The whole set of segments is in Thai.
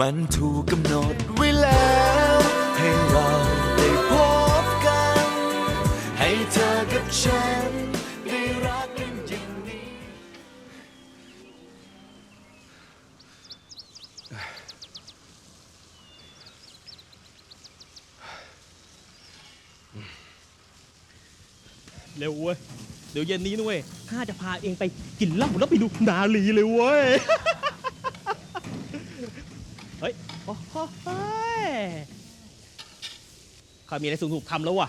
มันถูกกำหนดไว้แล้ว ให้เราได้พบกัน ให้เธอกับฉัน ได้รักกันอย่างนี้ เร็วเว้ย เดี๋ยวเย็นนี้นะเว้ยข้าจะพาเองไปกินเหล้าแล้วไปดูนาลีเลยเว้ย โอ้โหเฮ้ยข้ามีอะไรสนุกๆทำแล้วว่ะ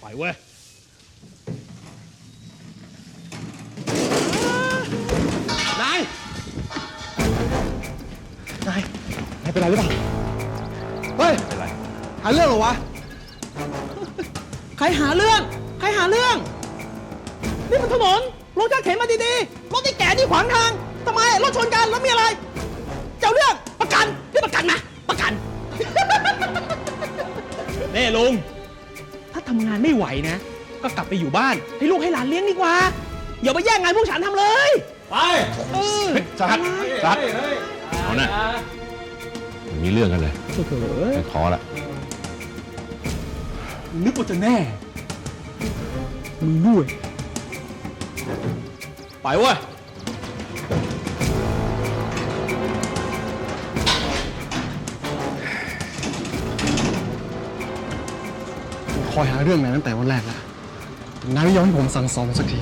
ไปเว้ยนาย นายนายเป็นไรหรือเปล่า เฮ้ยหาเรื่องเหรอวะ ใครหาเรื่อง ใครหาเรื่อง นี่มันถนนรถจะเข็นมาดีๆ รถที่แก่ที่ขวางทาง ทำไม รถชนกัน แล้วมีอะไร เจ้าเรื่อง ประกันนี่ประกันนะประกัน เน่ลุง ถ้าทำงานไม่ไหวนะ ก็กลับไปอยู่บ้าน ให้ลูกให้หลานเลี้ยงดีกว่า อย่าไปแย่งงานพวกฉันทำเลย ไปเออจัดจัดเอานะมีเรื่องกันเลยไม่ขอละนึกว่าจะแน่มึงด้วย ไปเว้ย อยหาเรื่องนายตั้งแต่วันแรกแล้วนายไม่ยอมให้ผมสั่งสอนสักที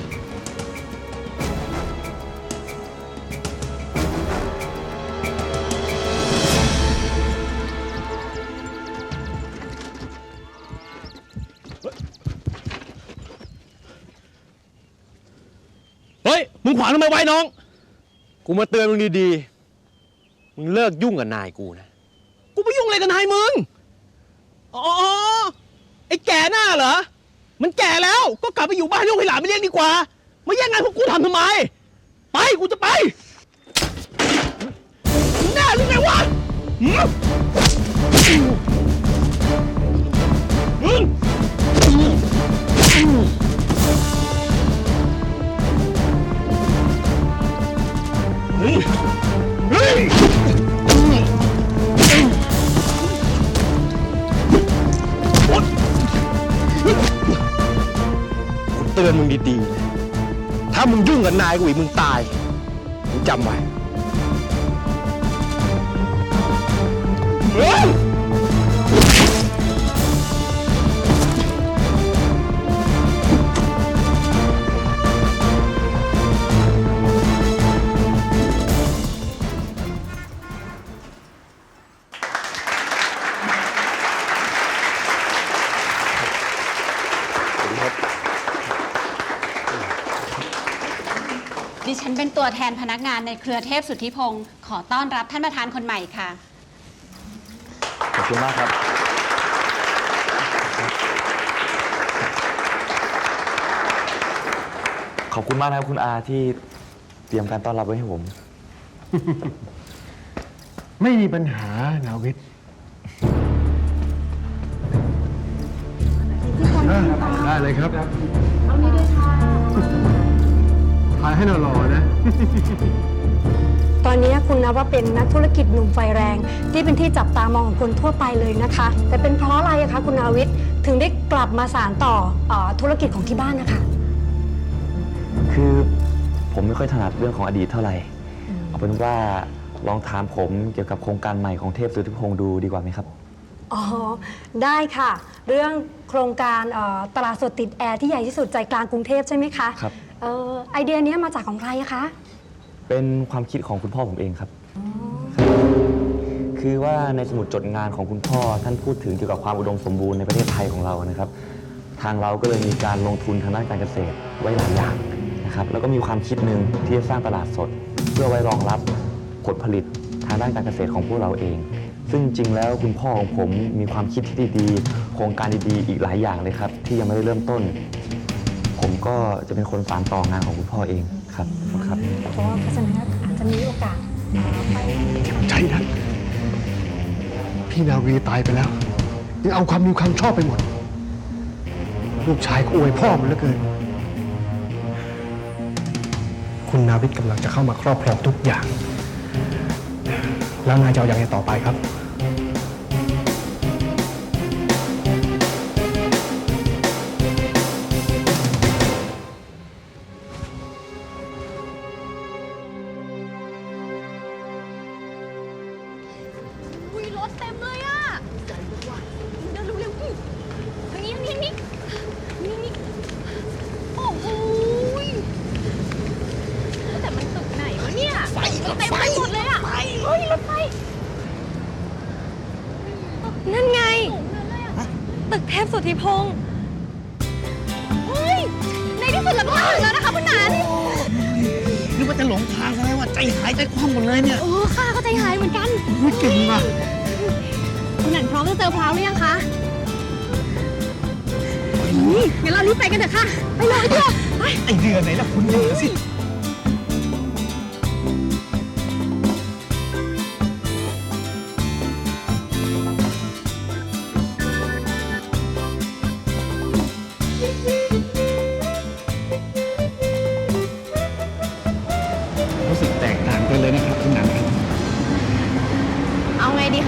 เฮ้ย มึงขวางทำไมไว้น้อง กูมาเตือนมึงดีๆ มึงเลิกยุ่งกับนายกูนะ กูไปยุ่งอะไรกับนายมึง อ๋อ ไอ้แก่หน้าเหรอ มันแก่แล้วก็กลับไปอยู่บ้านลูกให้หลานไม่เลี้ยงดีกว่า มาแย่งงานพวกกูทำทำไม ไปกูจะไปมึงแน่หรือไงวะหืมมึงเฮ้ ตือนมึงดีๆนะถ้ามึงยุ่งกับนายกูอีกมึงตาย มึงจำไว้ ตัวแทนพนักงานในเครือเทพสุทธิพงศ์ขอต้อนรับท่านประธานคนใหม่ค่ะ ขอบคุณมากครับ ขอบคุณมากนะครับคุณอาที่เตรียมการต้อนรับไว้ให้ผม ไม่มีปัญหานาวิทย์อะได้เลยครับถ่ายให้หล่อๆนะ ตอนนี้คุณนับว่าเป็นนักธุรกิจหนุ่มไฟแรง ที่เป็นที่จับตามองของคนทั่วไปเลยนะคะ แต่เป็นเพราะอะไรอะคะคุณนาวิทย์ถึงได้กลับมาสานต่อเออธุรกิจของที่บ้านนะคะคือผมไม่ค่อยถนัดเรื่องของอดีตเท่าไหร่ เอาเป็นว่าลองถามผมเกี่ยวกับโครงการใหม่ของเทพสุทธิพงศ์ดูดีกว่าไหมครับ อ๋อได้ค่ะ เรื่องโครงการเอ่อตลาดสดติดแอร์ที่ใหญ่ที่สุดใจกลางกรุงเทพใช่ไหมคะ ครับ เอ่อไอเดียเนี้ยมาจากของใครอะคะเป็นความคิดของคุณพ่อผมเองครับ คือว่าในสมุดจดงานของคุณพ่อท่านพูดถึงเกี่ยวกับความอุดมสมบูรณ์ในประเทศไทยของเรานะครับ ทางเราก็เลยมีการลงทุนทางด้านการเกษตรไว้หลายอย่างนะครับ แล้วก็มีความคิดหนึ่งที่จะสร้างตลาดสด เพื่อไว้รองรับผลผลิตทางด้านการเกษตรของพวกเราเอง ซึ่งจริงๆแล้วคุณพ่อของผมมีความคิดที่ดีๆ โครงการดีๆ อีกหลายอย่างเลยครับ ที่ยังไม่ได้เริ่มต้น ผมก็จะเป็นคนสานต่องานของคุณพ่อเองครับครับเพราะว่าเพราะฉะนั้นอาจจะมีโอกาสไปใจนะพี่นาวีตายไปแล้วยังเอาความดีความชอบไปหมด ลูกชายก็อวยพ่อมันเหลือเกิน คุณนาวิทกำลังจะเข้ามาครอบครองทุกอย่าง แล้วนายจะเอาอย่างไรต่อไปครับ ตึกเทพสุทธิพงศ์เฮ้ย ในที่สุดเราก็มาถึงแล้วนะคะคุณหนานนึกว่าจะหลงทางซะแล้วว่าใจหายใจคว่ำหมดเลยเนี่ยโอ้ข้าก็ใจหายเหมือนกันไม่เก่งว่ะคุณหนานพร้อมจะเจอพร้าวหรือยังคะนี่งั้นเรารีบไปกันเถอะค่ะ ไปเลยเถอะไปไอเดือนไหนล่ะคุณเหนือสิ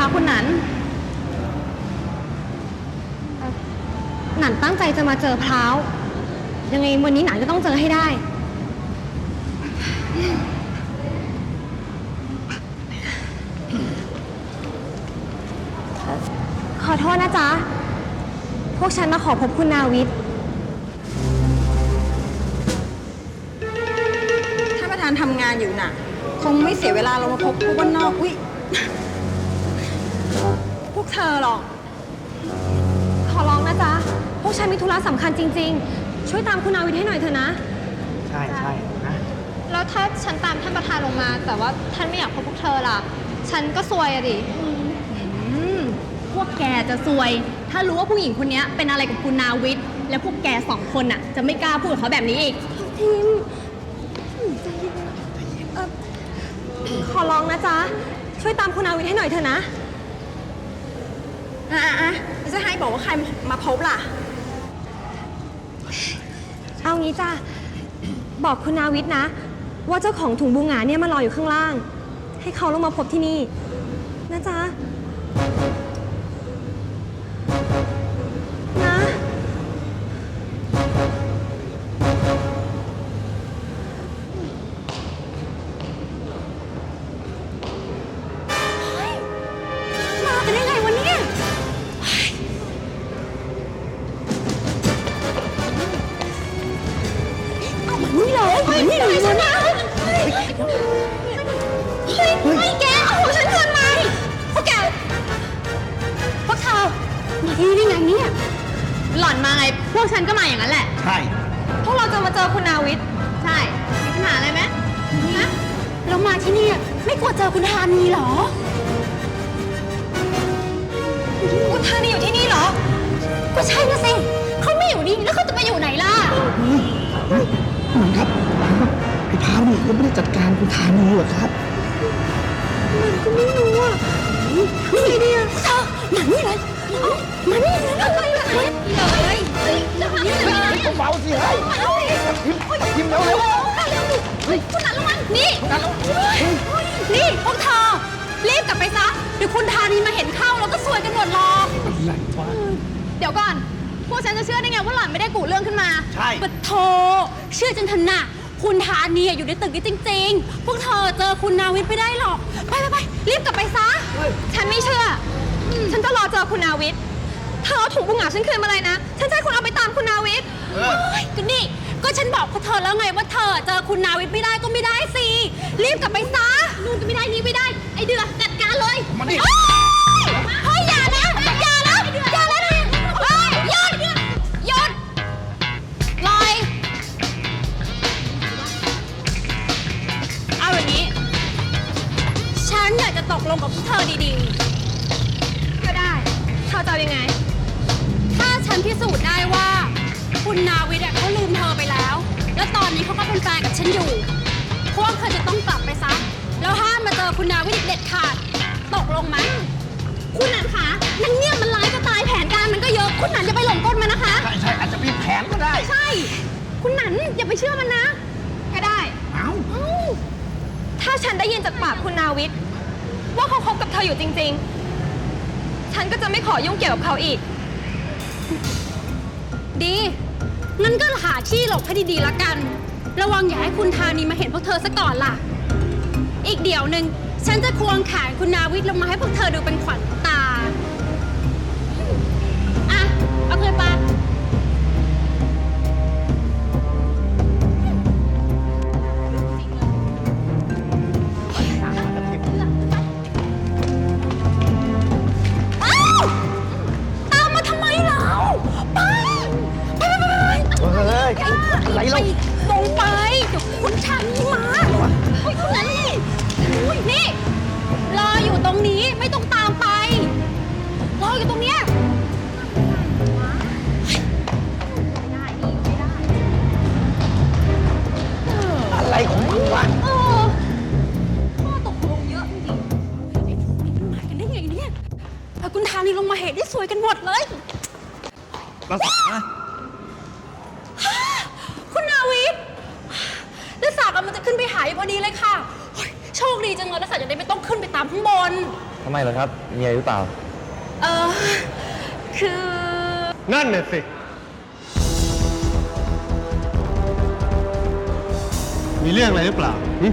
คะคุณหนันหนันตั้งใจจะมาเจอพร้าว ยังไงวันนี้หนันก็ต้องเจอให้ได้ ขอโทษนะจ๊ะ พวกฉันมาขอพบคุณนาวิทย์ถ้านประธานทำงานอยู่น่ะ คงไม่เสียเวลาเรามาพบพวกบ้านนอก อุ้ย วกเธอหรอก ขอร้องนะจ๊ะ พวกฉันมีธุระสำคัญจริง ๆ ช่วยตามคุณนาวิทย์ให้หน่อยเถอะนะ ใช่ใช่นะแล้วถ้าฉันตามท่านประธานลงมา แต่ว่าท่านไม่อยากพบพวกเธอล่ะ ฉันก็ซวยอะดิพวกแกจะซวย ถ้ารู้ว่าผู้หญิงคนนี้เป็นอะไรกับคุณนาวิทย์ แล้วพวกแกสองคนน่ะ จะไม่กล้าพูดกับเขาแบบนี้อีกทีมเอ่อขอร้องนะจ๊ะ ช่วยตามคุณนาวิทย์ให้หน่อยเถอะนะ อะอะจะให้บอกว่าใครมาพบล่ะ เอางี้จ้ะ บอกคุณนาวิทย์นะ ว่าเจ้าของถุงบูหงาเนี่ยมารออยู่ข้างล่าง ให้เขาลงมาพบที่นี่ นะจ๊ะ พวกฉันก็มาอย่างนั้นแหละ ใช่ พวกเราจะมาเจอคุณนาวิทย์ใช่ มีปัญหาอะไรไหมฮะแล้วมาที่นี่ไม่กลัวเจอคุณธานีเหรอ คุณธานีอยู่ที่นี่เหรอ ก็ใช่นะสิเขาไม่อยู่นี่แล้วเขาจะไปอยู่ไหนล่ะหนันครับไอ้พาวนี่ยังไม่ได้จัดการคุณธานีหรอครับนี่เนี่ยเธอมานี่เลยเอามานี่เลย อะไรล่ะมานี่เลยเฮ้ยจะมานี่เลยเบาสิเฮ้ยมาเลยพิมพ์เร็วเร็วเฮ้ยคุณนันระวังนี่นี่พวกเธอ รีบกลับไปซะ เดี๋ยวคุณธานีมาเห็นเข้าแล้วก็ซวยกันหมดหรอกอะไรวะเดี๋ยวก่อนพวกฉันจะเชื่อได้ไงว่าหล่อนไม่ได้กุเรื่องขึ้นมา ใช่ปะโทเชื่อจนถนัดคุณธานีอยู่ในตึกนี้จริง ๆ พวกเธอเจอคุณนาวิทไม่ได้หรอก ไปไปไปรีบกลับไปซะ ฉันไม่เชื่อ ฉันจะรอเจอคุณนาวิทย์เธอเอาถุงบุหงาฉันคืนมาเลยนะ ฉันจะให้คุณเอาไปตามคุณนาวิทย์เฮ้ยก็นี่ก็ฉันบอกพวกเธอแล้วไงว่าเธอเจอคุณนาวิทย์ไม่ได้ก็ไม่ได้สิ รีบกลับไปซะนู่นก็ไม่ได้นี่ไม่ได้ ไอเดือจัดการเลยมาดิเฮ้ยเฮ้ยอย่านะอย่านะอย่าแล้วนะเฮ้ยหยุดหยุดลอย เอาอย่างนี้ ฉันอยากจะตกลงกับพวกเธอดีๆก็ได้เธ อจะเอายังไง ถ้าฉันพิสูจน์ได้ว่า คุณนาวิทย์อะเขาลืมเธอไปแล้ว แล้วตอนนี้เขาก็เป็นแฟนกับฉันอยู่ พวกเธอจะต้องกลับไปซะ แล้วห้ามมาเจอคุณนาวิทย์อีกเด็ดขาด ตกลงไหมคุณนันคะนางเนี่ยมันร้ายจะตายแผนการมันก็เยอะ คุณนันจะไปหลงกลมันนะคะ ใช่ใช่อาจจะมีแผนก็ได้ ใช่ คุณนันอย่าไปเชื่อมันนะ ก็ได้ เอ้าถ้าฉันได้ยินจากปากคุณนาวิทย์ว่าเขาคบกับเธออยู่จริง ๆ ฉันก็จะไม่ขอยุ่งเกี่ยวกับเขาอีก ดีงั้นก็หาที่หลบให้ดีๆละกัน ระวังอย่าให้คุณธานีมาเห็นพวกเธอซะก่อนล่ะ อีกเดี๋ยวหนึ่งฉันจะควงแขนคุณนาวิทย์ลงมาให้พวกเธอดูเป็นขวัญตา อะ เอาคืนไป อะไรเราลงไปเดี๋ยวคุณทางนี้มาเฮ้ยนั่นนี่อุ้ยนี่ รออยู่ตรงนี้ไม่ต้องตามไป รออยู่ตรงเนี้ยไม่ได้นี่ไม่ได้อะไรของมึงวะเออข้อตกลงเยอะจริงๆไอ้พวกนี้มันมากันได้ไงเนี่ยพาคุณทานีลงมาเหตุได้สวยกันหมดเลย รักษา คุณนาวิทย์นักษากำลังจะ ขึ้นไปหายพอดีเลยค่ะโอ๊ยโชคดีจังเลยนักษาจะได้ไม่ต้องขึ้นไปตามข้างบน ทำไมเหรอครับ มีอะไรหรือเปล่า เออคือ นั่นน่ะสิ มีเรื่องอะไรหรือเปล่าหึ